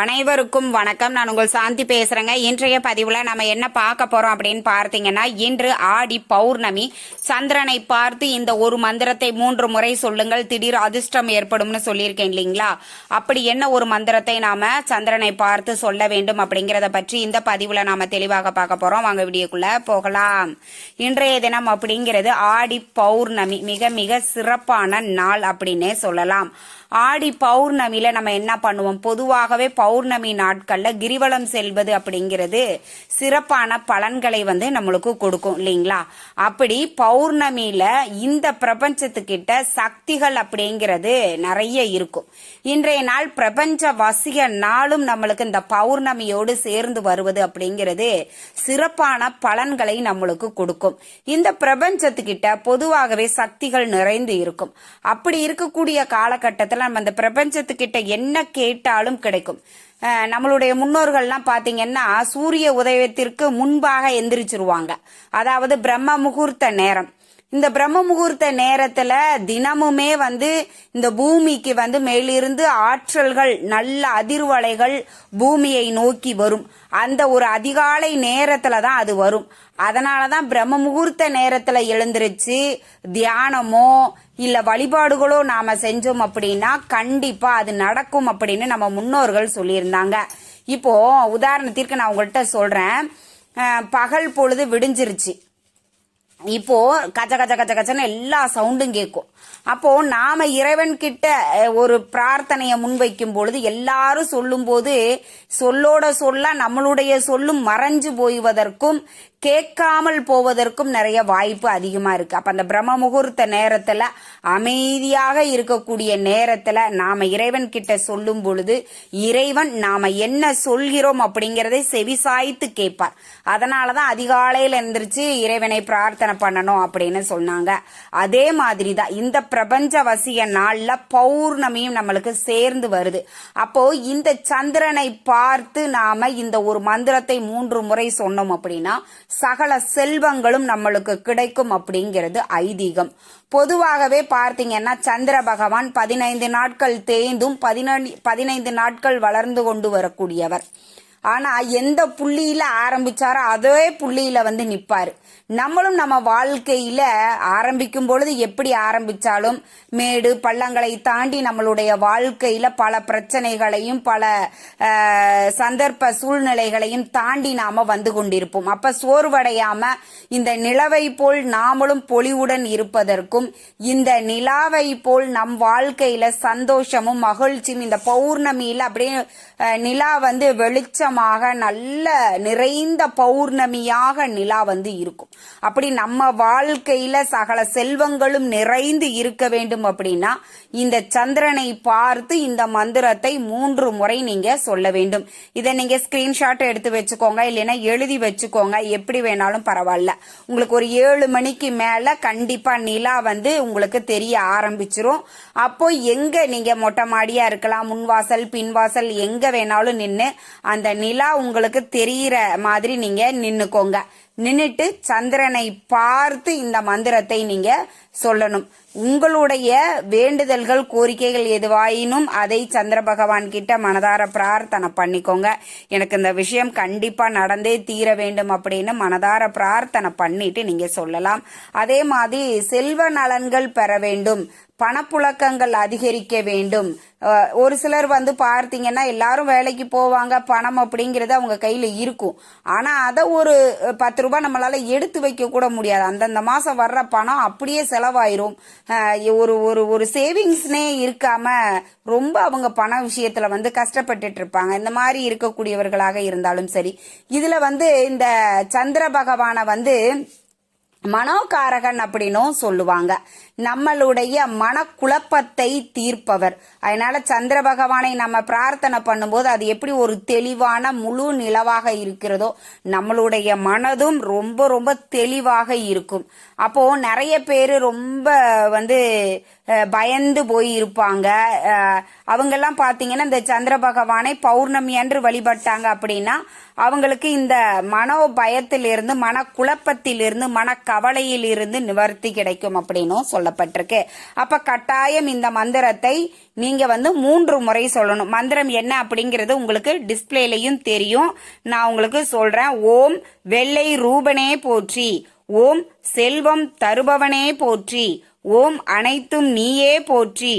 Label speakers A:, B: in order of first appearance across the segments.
A: அனைவருக்கும் வணக்கம். நான் உங்கள் சாந்தி பேசுறேங்க. இன்றைய பதிவுல நம்ம என்ன பார்க்க போறோம் அப்படின்னு பார்த்தீங்கன்னா இன்று ஆடி பௌர்ணமி. சந்திரனை பார்த்து இந்த ஒரு மந்திரத்தை மூன்று முறை சொல்லுங்கள். திடீர் அதிர்ஷ்டம் ஏற்படும்னு சொல்லியிருக்கேன் இல்லைங்களா? அப்படி என்ன ஒரு மந்திரத்தை நாம சந்திரனை பார்த்து சொல்ல வேண்டும் அப்படிங்கறத பற்றி இந்த பதிவுல நாம தெளிவாக பார்க்க போறோம். வாங்க வீடியோக்குள்ள போகலாம். இன்றைய தினம் அப்படிங்கிறது ஆடி பௌர்ணமி. மிக மிக சிறப்பான நாள் அப்படின்னே சொல்லலாம். ஆடி பௌர்ணமியில நம்ம என்ன பண்ணுவோம்? பொதுவாகவே பௌர்ணமி நாட்கள்ல கிரிவலம் செல்வது அப்படிங்கிறது சிறப்பான பலன்களை வந்து நம்மளுக்கு கொடுக்கும் இல்லைங்களா? அப்படி பௌர்ணமியில இந்த பிரபஞ்சத்துக்கிட்ட சக்திகள் அப்படிங்கிறது நிறைய இருக்கும். இன்றைய நாள் பிரபஞ்ச வசிய நாளும் நம்மளுக்கு இந்த பௌர்ணமியோடு சேர்ந்து வருவது அப்படிங்கிறது சிறப்பான பலன்களை நம்மளுக்கு கொடுக்கும். இந்த பிரபஞ்சத்துக்கிட்ட பொதுவாகவே சக்திகள் நிறைந்து இருக்கும். அப்படி இருக்கக்கூடிய காலகட்டத்தில் நம்ம இந்த பிரபஞ்சத்துக்கிட்ட என்ன கேட்டாலும் கிடைக்கும். நம்மளுடைய முன்னோர்கள்லாம் பார்த்தீங்கன்னா சூரிய உதயத்திற்கு முன்பாக எந்திரிச்சிருவாங்க. அதாவது பிரம்ம முகூர்த்த நேரம். இந்த பிரம்ம முகூர்த்த நேரத்துல தினமுமே வந்து இந்த பூமிக்கு வந்து மேலிருந்து ஆற்றல்கள் நல்ல அதிர்வலைகள் பூமியை நோக்கி வரும். அந்த ஒரு அதிகாலை நேரத்துல தான் அது வரும். அதனாலதான் பிரம்ம முகூர்த்த நேரத்துல எழுந்திருச்சு தியானமோ இல்ல வழிபாடுகளோ நாம செஞ்சோம் அப்படின்னா கண்டிப்பா அது நடக்கும் அப்படின்னு நம்ம முன்னோர்கள் சொல்லியிருந்தாங்க. இப்போ உதாரணத்திற்கு நான் உங்கள்கிட்ட சொல்றேன். பகல் பொழுது விடிஞ்சிருச்சு. இப்போ கச்ச கச்ச கச்ச கச்சன்னு எல்லா சவுண்டும் கேட்கும் அப்போ நாம இறைவன் கிட்ட ஒரு பிரார்த்தனையை முன்வைக்கும் பொழுது எல்லாரும் சொல்லும்போது சொல்லோட சொல்ல நம்மளுடைய சொல்லும் மறைஞ்சு போய்வதற்கும் கேட்காமல் போவதற்கும் நிறைய வாய்ப்பு அதிகமா இருக்கு. அப்ப அந்த பிரம்ம முகூர்த்த நேரத்துல அமைதியாக இருக்கக்கூடிய நேரத்துல நாம இறைவன் கிட்ட சொல்லும் பொழுது இறைவன் நாம என்ன சொல்கிறோம் அப்படிங்கறதை செவிசாய்த்து கேட்பார். அதனாலதான் அதிகாலையில எந்திரிச்சு இறைவனை பிரார்த்தனை பண்ணணும் அப்படின்னு சொன்னாங்க. அதே மாதிரி தான் இந்த பிரபஞ்ச வசிய நாள்ல பௌர்ணமியும் நம்மளுக்கு சேர்ந்து வருது. அப்போ இந்த சந்திரனை பார்த்து நாம இந்த ஒரு மந்திரத்தை மூன்று முறை சொன்னோம் அப்படின்னா சகல செல்வங்களும் நம்மளுக்கு கிடைக்கும் அப்படிங்கிறது ஐதீகம். பொதுவாகவே பார்த்தீங்கன்னா சந்திர பகவான் பதினைந்து நாட்கள் தேய்ந்தும் பதினஞ்சு பதினைந்து நாட்கள் வளர்ந்து கொண்டு வரக்கூடியவர். ஆனா எந்த புள்ளியில ஆரம்பிச்சாரோ அதே புள்ளியில வந்து நிப்பாரு. நம்மளும் நம்ம வாழ்க்கையில ஆரம்பிக்கும் பொழுது எப்படி ஆரம்பிச்சாலும் மேடு பள்ளங்களை தாண்டி நம்மளுடைய வாழ்க்கையில பல பிரச்சனைகளையும் பல சந்தர்ப்ப சூழ்நிலைகளையும் தாண்டி நாம வந்து கொண்டிருப்போம். அப்ப சோர்வடையாம இந்த நிலவை போல் நாமளும் பொலிவுடன் இருப்பதற்கும் இந்த நிலாவை போல் நம் வாழ்க்கையில சந்தோஷமும் மகிழ்ச்சியும் இந்த பௌர்ணமியில அப்படியே நிலா வந்து வெளிச்சம் வெளிச்சமாக நல்ல நிறைந்த பௌர்ணமியாக நிலா வந்து இருக்கும். அப்படி நம்ம வாழ்க்கையில சகல செல்வங்களும் நிறைந்து இருக்க வேண்டும் அப்படின்னா இந்த சந்திரனை பார்த்து இந்த மந்திரத்தை மூன்று முறை நீங்க சொல்ல வேண்டும். இதை நீங்க ஸ்கிரீன்ஷாட் எடுத்து வச்சுக்கோங்க இல்லைன்னா எழுதி வச்சுக்கோங்க எப்படி வேணாலும் பரவாயில்ல. உங்களுக்கு ஒரு ஏழு மணிக்கு மேல கண்டிப்பா நிலா வந்து உங்களுக்கு தெரிய ஆரம்பிச்சிரும். அப்போ எங்க நீங்க மொட்டை மாடியா இருக்கலாம் முன்வாசல் பின்வாசல் எங்க வேணாலும் நின்று அந்த நிலா உங்களுக்கு தெரியிற மாதிரி நீங்க நின்னுக்கோங்க. நின்னுட்டு சந்திரனை பார்த்து இந்த மந்திரத்தை நீங்க சொல்லணும். உங்களுடைய வேண்டுதல்கள் கோரிக்கைகள் எதுவாயினும் அதை சந்திர பகவான் கிட்ட மனதார பிரார்த்தனை பண்ணிக்கோங்க. எனக்கு இந்த விஷயம் கண்டிப்பா நடந்தே தீர வேண்டும் அப்படின்னு மனதார பிரார்த்தனை பண்ணிட்டு நீங்க சொல்லலாம். அதே மாதிரி செல்வ நலன்கள் பெற வேண்டும். பணப்புழக்கங்கள் அதிகரிக்க வேண்டும். ஒரு சிலர் வந்து பார்த்தீங்கன்னா எல்லாரும் வேலைக்கு போவாங்க பணம் அப்படிங்கிறது அவங்க கையில் இருக்கும். ஆனால் அதை ஒரு பத்து ரூபாய் நம்மளால் எடுத்து வைக்க கூட முடியாது. அந்தந்த மாதம் வர்ற பணம் அப்படியே செலவாயிரும். ஒரு ஒரு ஒரு சேவிங்ஸ்னே இருக்காம ரொம்ப அவங்க பண விஷயத்தில் வந்து கஷ்டப்பட்டுட்டு இருப்பாங்க. இந்த மாதிரி இருக்கக்கூடியவர்களாக இருந்தாலும் சரி. இதில் வந்து இந்த சந்திர பகவானை வந்து மனோகாரகன் அப்படின்னும் சொல்லுவாங்க. நம்மளுடைய மனக்குழப்பத்தை தீர்ப்பவர். அதனால சந்திர பகவானை நம்ம பிரார்த்தனை பண்ணும்போது அது எப்படி ஒரு தெளிவான முழு நிலவாக இருக்கிறதோ நம்மளுடைய மனதும் ரொம்ப ரொம்ப தெளிவாக இருக்கும். அப்போ நிறைய பேர் ரொம்ப வந்து பயந்து போய் இருப்பாங்க. அவங்கெல்லாம் பார்த்தீங்கன்னா இந்த சந்திர பகவானை பௌர்ணமி அன்று வழிபட்டாங்க அப்படின்னா அவங்களுக்கு இந்த மனோ பயத்திலிருந்து மன குழப்பத்திலிருந்து மன கவலையிலிருந்து நிவர்த்தி கிடைக்கும் அப்படின்னும் சொல்லப்பட்டிருக்கு. அப்ப கட்டாயம் இந்த மந்திரத்தை நீங்க வந்து மூன்று முறை சொல்லணும். மந்திரம் என்ன அப்படிங்கிறது உங்களுக்கு டிஸ்பிளேலையும் தெரியும். நான் உங்களுக்கு சொல்றேன். ஓம் வெள்ளை ரூபனே போற்றி. ஓம் செல்வம் தருபவனே போற்றி. ஓம் அனைத்தும் நீயே போற்றி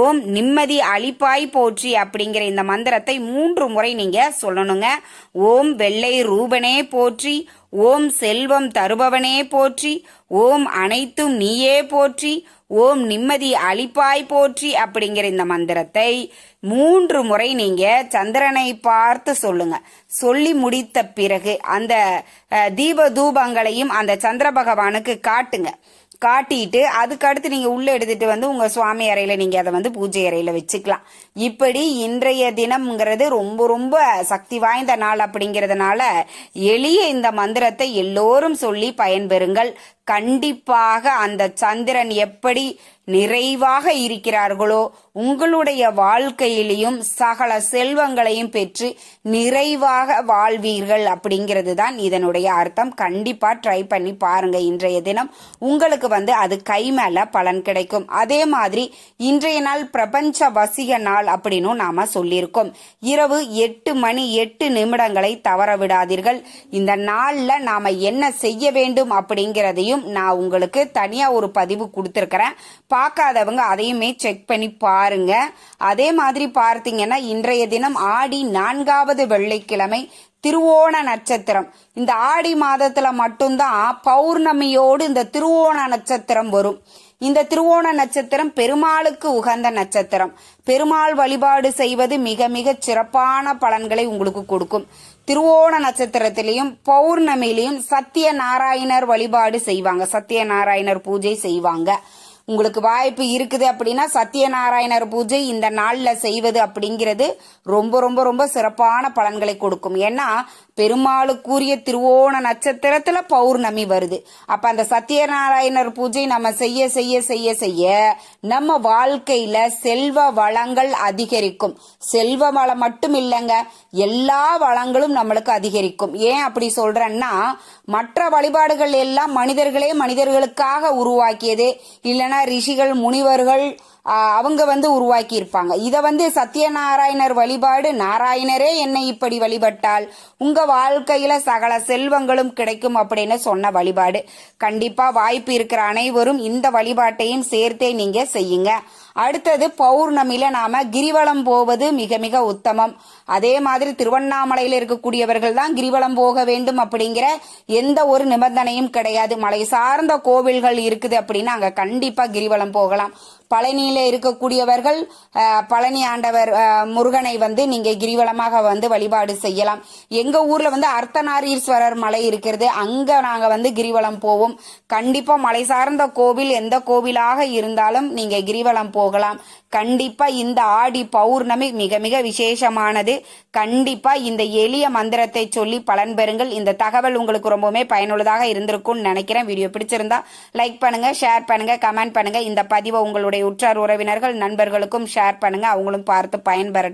A: ஓம் நிம்மதி அளிப்பாய் போற்றி அப்படிங்கிற இந்த மந்திரத்தை மூன்று முறை நீங்க சொல்லணுங்க. ஓம் வெள்ளை ரூபனே போற்றி ஓம் செல்வம் தருபவனே போற்றி ஓம் அனைத்தும் நீயே போற்றி ஓம் நிம்மதி அளிப்பாய் போற்றி அப்படிங்கிற இந்த மந்திரத்தை மூன்று முறை நீங்க சந்திரனை பார்த்து சொல்லுங்க. சொல்லி முடித்த பிறகு அந்த தீப தூபங்களையும் அந்த சந்திர பகவானுக்கு காட்டுங்க. காட்டிட்டு அதுக்கு அடுத்து நீங்க உள்ள எடுத்துட்டு வந்து உங்க சுவாமி அறையில நீங்க அதை வந்து பூஜை அறையில வச்சுக்கலாம். இப்படி இன்றைய தினம்ங்கிறது ரொம்ப ரொம்ப சக்தி வாய்ந்த நாள் அப்படிங்கிறதுனால எளிய இந்த மந்திரத்தை எல்லோரும் சொல்லி பயன்பெறுங்கள். கண்டிப்பாக அந்த சந்திரன் எப்படி நிறைவாக இருக்கிறார்களோ உங்களுடைய வாழ்க்கையிலையும் சகல செல்வங்களையும் பெற்று நிறைவாக வாழ்வீர்கள் அப்படிங்கிறது தான் இதனுடைய அர்த்தம். கண்டிப்பா ட்ரை பண்ணி பாருங்க. இன்றைய தினம் உங்களுக்கு வந்து அது கை மேல பலன் கிடைக்கும். அதே மாதிரி இன்றைய நாள் பிரபஞ்ச வசிக நாள் அப்படின்னு நாம சொல்லியிருக்கோம். இரவு எட்டு மணி எட்டு நிமிடங்களை தவற விடாதீர்கள். இந்த நாள்ல நாம என்ன செய்ய வேண்டும் அப்படிங்கிறதையும் நான் உங்களுக்கு தனியா ஒரு பதிவு கொடுத்துருக்குறேன். பார்க்காதவங்க அதையுமே செக் பண்ணி பாருங்க. அதே மாதிரி பார்த்தீங்கன்னா இன்றைய தினம் ஆடி நான்காவது வெள்ளிக்கிழமை திருவோண நட்சத்திரம். இந்த ஆடி மாதத்துல மட்டும்தான் பௌர்ணமியோடு இந்த திருவோண நட்சத்திரம் வரும். இந்த திருவோண நட்சத்திரம் பெருமாளுக்கு உகந்த நட்சத்திரம். பெருமாள் வழிபாடு செய்வது மிக மிக சிறப்பான பலன்களை உங்களுக்கு கொடுக்கும். திருவோண நட்சத்திரத்திலையும் பௌர்ணமிலையும் சத்திய நாராயணர் வழிபாடு செய்வாங்க. சத்திய நாராயணர் பூஜை செய்வாங்க. உங்களுக்கு வாய்ப்பு இருக்குது அப்படின்னா சத்யநாராயணர் பூஜை இந்த நாளில் செய்வது அப்படிங்கிறது ரொம்ப ரொம்ப ரொம்ப சிறப்பான பலன்களை கொடுக்கும். ஏன்னா பெருமாளுக்குரிய திருவோண நட்சத்திரத்துல பௌர்ணமி வருது. அப்ப அந்த சத்யநாராயணர் பூஜை நம்ம செய்ய செய்ய செய்ய செய்ய நம்ம வாழ்க்கையில செல்வ வளங்கள் அதிகரிக்கும். செல்வ வளம் மட்டும் இல்லைங்க எல்லா வளங்களும் நம்மளுக்கு அதிகரிக்கும். ஏன் அப்படி சொல்றேன்னா மற்ற வழிபாடுகள் எல்லாம் மனிதர்களே மனிதர்களுக்காக உருவாக்கியது. இல்லைன்னா ரிஷிகள் முனிவர்கள் அவங்க வந்து உருவாக்கி இருப்பாங்க இதை வந்து சத்யநாராயணர் வழிபாடு நாராயணரே என்னை இப்படி வழிபட்டால் உங்க வாழ்க்கையில சகல செல்வங்களும் கிடைக்கும் அப்படின்னு சொன்ன வழிபாடு. கண்டிப்பா வாய்ப்பு இருக்கிற அனைவரும் இந்த வழிபாட்டையும் சேர்த்தே நீங்க செய்யுங்க. அடுத்தது பௌர்ணமியில நாம கிரிவலம் போவது மிக மிக உத்தமம். அதே மாதிரி திருவண்ணாமலையில் இருக்கக்கூடியவர்கள் தான் கிரிவலம் போக வேண்டும் அப்படிங்கிற எந்த ஒரு நிபந்தனையும் கிடையாது. மலை சார்ந்த கோவில்கள் இருக்குது அப்படின்னா அங்க கண்டிப்பா கிரிவலம் போகலாம். பழனியில இருக்கக்கூடியவர்கள் பழனி ஆண்டவர் முருகனை வந்து நீங்க கிரிவலமாக வந்து வழிபாடு செய்யலாம். எங்க ஊர்ல வந்து அர்த்தநாரீஸ்வரர் மலை இருக்கிறது. அங்க நாங்க வந்து கிரிவலம் போவோம். கண்டிப்பா மலை சார்ந்த கோவில் எந்த கோவிலாக இருந்தாலும் நீங்க கிரிவலம் போகலாம். கண்டிப்பா இந்த ஆடி பௌர்ணமி மிக மிக விசேஷமானது. கண்டிப்பா இந்த எளிய மந்திரத்தை சொல்லி பலன் பெறுங்கள். இந்த தகவல் உங்களுக்கு ரொம்பவுமே பயனுள்ளதாக இருந்திருக்கும்னு நினைக்கிறேன். வீடியோ பிடிச்சிருந்தா லைக் பண்ணுங்க ஷேர் பண்ணுங்க கமெண்ட் பண்ணுங்க. இந்த பதிவை உங்களுடைய உற்றார் உறவினர்கள் நண்பர்களுக்கும் ஷேர் பண்ணுங்க. அவங்களும் பார்த்து பயன்பெற